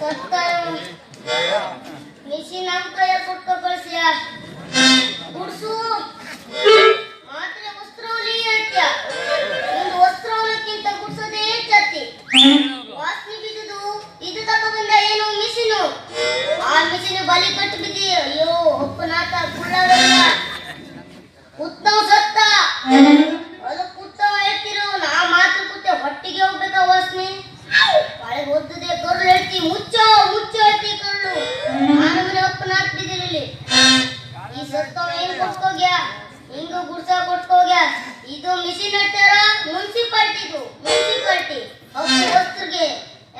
ಸತ್ತ ಮುಚ್ಚೋ ಮುಚ್ಚೋ ಹೇಳ್ತಿ ಕರ್ಲು ನಾನು ಮನೆ ಒಪ್ಪನಾಥ ಬಿದ್ದಿರಲಿ ಈ ಸತ್ತವ ಏನ್ ಕೊಟ್ಕೋಗ್ಯಾ? ಹಿಂಗ ಗುಡ್ಸ ಕೊಟ್ಕೋಗ್ಯಾ? ಇದು ಮಿಷಿನ್ ಹತ್ತಾರ ಮುನ್ಸಿಪಾಲ್ಟಿ ಇದು ಮುನ್ಸಿಪಾಲ್ಟಿ ಹೌದು ವಸ್ತ್ರಗೆ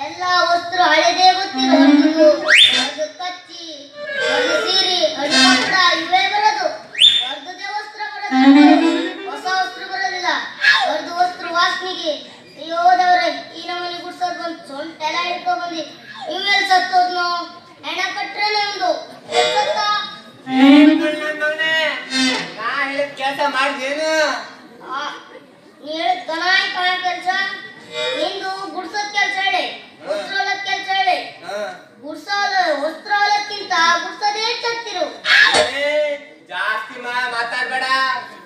ಎಲ್ಲ ವಸ್ತ್ರ ಹಳೆದೇ ಗೊತ್ತಿರೋ ಅದು ಕಚ್ಚಿ ಅದು ಸೀರೆ ಅದು ಕಪ್ಪಡ ಇವೇ ಬರೋದು. ಹೊರದೇ ವಸ್ತ್ರ ಬರೋದು. ಹೊಸ ವಸ್ತ್ರ ಬರೋದಿಲ್ಲ. ಹೊರದು ವಸ್ತ್ರ ವಾಸನೆಗೆ. ಅಯ್ಯೋ ದೇವ್ರೆ ಈ ನಮ್ಮನೆ ಗುಡ್ಸೋದ್ ಬಂದು ಸೊಂಟ ಎಲ್ಲ ಹಿಡ್ಕೊ ಬಂದಿ. ಇವೆಲ್ ಸತ್ತೋದ್ನು ಹೆಣ ಕೊಟ್ರೆ ಎಲ್ ಸತ್ತ? ನಾ ಹೇಳಿದ ಕೆಲಸ ಮಾಡಿದೇನು? ನೀ ಹೇಳಿದ್ ಗನಾಯ್ ಕಾಣ ಕೆಲ್ಸ? ನಿಂದು ಗುಡ್ಸೋದ್ ಕೆಲ್ಸ ಹೇಳಿ. ವಸ್ತ್ರ ಕೆಲ್ಸ ಹೇಳಿ. ಗುಡ್ಸೋಲ ವಸ್ತ್ರ ಹೊಲಕ್ಕಿಂತ ಗುಡ್ಸೋದೇ ಚತ್ತಿರು. ಜಾಸ್ತಿ ಮಾತಾಡ್ಬೇಡ.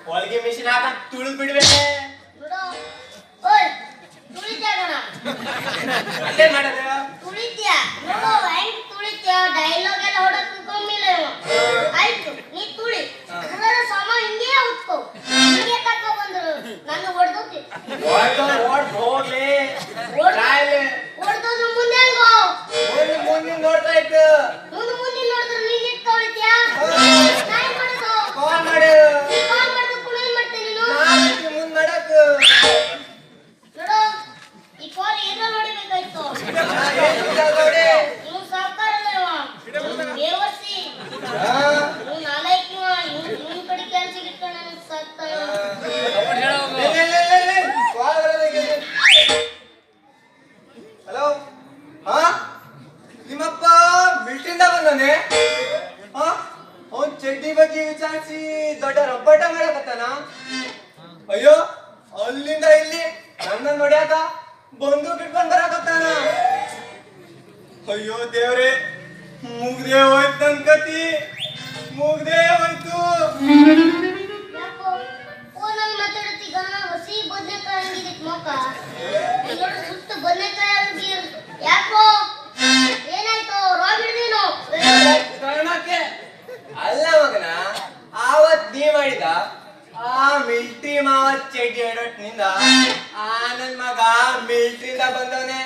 ಹೊಲಿಗೆ ಮಿಷಿನ್ ಹಾಕ ತುಳಿದ್ ಬಿಡ್ಬೇಕೆ ನನ್ನ ಹೊಡ್ದೋತಿ ಓಡ್ದು ಓಡ್ ಹೋಗ್ಲಿ. ಓಡ್- ಕಾಯ್ಲಿ. ಹೊಡ್ದೋದ್ರು ಮುಂದೆ ಹೆಂಗೋ. ಮುಂದೆ ಮುಂದೆ ನೋಡ್ತಾ ಇತ್ತು ಮುಂದೆ ಮುಂದೆ ನೋಡಿದ್ರೆ ನೀನ್ ಇಟ್ ಕಾಲ್ ಮಾಡು ನೀ ಕಾಲ್ ಮಾಡಿದ್ರೆ ಕೂಡ ಏನ್ ಮಾಡ್ತೀನಿ ನೀನು ನಾ ಮುಂದ್ ಮಾಡಕ್ ನೋಡು ಈ ಕಾಲ್ ಎದ್ರಲ್ಲಿ ಹೊಡಿಬೇಕಾಯ್ತು ನಾ ಏನ್ ಇದ್ದ ನೋಡಿ ಇವ್ ಸಾವ್ಕಾರ ಅಲ್ಲ ಇವ. ಇವ್ನ್ ಬೇವರ್ಸಿ ಇವ್ ನಾಲಾಯಕ್ ಇವ. ಇವ್ನ್- ಇವ್ನ್ ಕಡೆ ಕೆಲ್ಸಕ್ಕೆ ಇಟ್ಕೊಂಡ್ ನನಗ್ ಸತ್ತ ಇವ. ಹಲೋ ಹಾ ನಿಮ್ಮಪ್ಪ ಮಿಲ್ಟ್ರಿಂದ ಬಂದಾನೆ ಅವನ್ ಚಡ್ಡಿ ಬಗ್ಗೆ ವಿಚಾರಿಸಿ ದೊಡ್ಡ ರಬ್ಬಟ ಮಾಡಕತ್ತಾನ ಅಯ್ಯೋ, ಅಲ್ಲಿಂದ ಇಲ್ಲಿ ನನ್ನ ನೋಡ್ಯಾಕ ಬಂದು ಇಟ್ಕೊಂಡ್ ಬರಕತ್ತಾನ? ಅಯ್ಯೋ ದೇವ್ರೆ, ಮುಗ್ದೇ ಹೋಯ್ತು ಕತಿ. ಮುಗ್ದೇ ಹೋಯ್ತು. ಮಾಡಿದ? ಆ ಮಿಲ್ಟಿ ಮಾವ ಚಡ್ಡಿ ಎಡೊಟ್ನಿಂದ ಆ ನನ್ ಮಗ ಮಿಲ್ಟ್ರಿಂದ ಬಂದವನೆ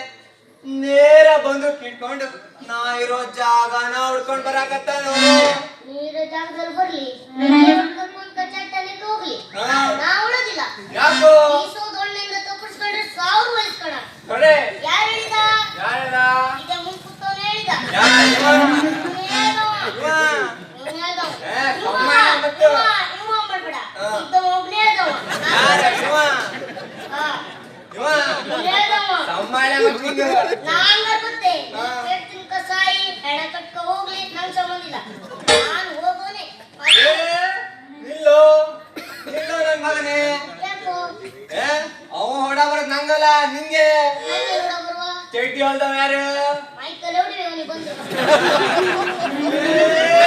ನೇರ ಬಂದು ಕಿಟ್ಕೊಂಡು ನಾ ಇರೋ ಜಾಗನ ಹುಡ್ಕೊಂಡ್ ಬರಾಕತ್ತಾನು. ನೀರು ಜಾಗದಲ್ಲಿ ಬರ್ಲಿ ಕರ್ಕೊಂಡ್ ಕಚ್ಚಾಟನಿಗೆ ಹೋಗ್ಲಿ. ನಾ ಉಳೋದಿಲ್ಲ. ಯಾಕೋ? ತಪ್ಪಿಸ್ಕೊಂಡ್ರೆ ಸಾವಿರ ವಹಿಸ್ಕೊಳ ಕೊಡೆ ಯಾರು ಹೇಳಿದ? ಯಾರು ಮುಂದ್ ಹೇಳಿದ. ಯಾರು ಹೇಳ್ದವ. ಇವ? ಇವ್ನು ಹೇಳ್ದವ. ಏ, ಇವ, ಕಮ್ಮ ಮಾಡ್ಬೇಕು. ಇವ, ಇವ ಮಾಡ್ಬೇಡ. ಹಾ. ಇದ್ದವ ಒಬ್ನೇ ಹೇಳ್ದವ. ಯಾರ ಇವ? ಹಾ, ಇವ? ಇವ್ನು ಸಂಬಾಳ ಮಕ್ಕಳಿಗೆ. ನಾ ಹಂಗಾರ್ ಹೇಳ್ತೀನಿ ಕಸಾಯಿ, ಹೆಣ ಹೋಗ್ಲಿ, ನಂಗ್ ಸಂಬಂಧ ಇಲ್ಲ. ನಾನು ಹೋಗೋನೆ. ನಿಲ್ಲೋ ನಿಲ್ಲು ನನ್ ಮಗನೇ? ಏ ಅವ ಹೊಡ ಬರೋದ್ ನಂಗಲ್ಲ ನಿಂಗೆ ಹೊಲ್ದವ ಯಾರು ಮೈಕಲ್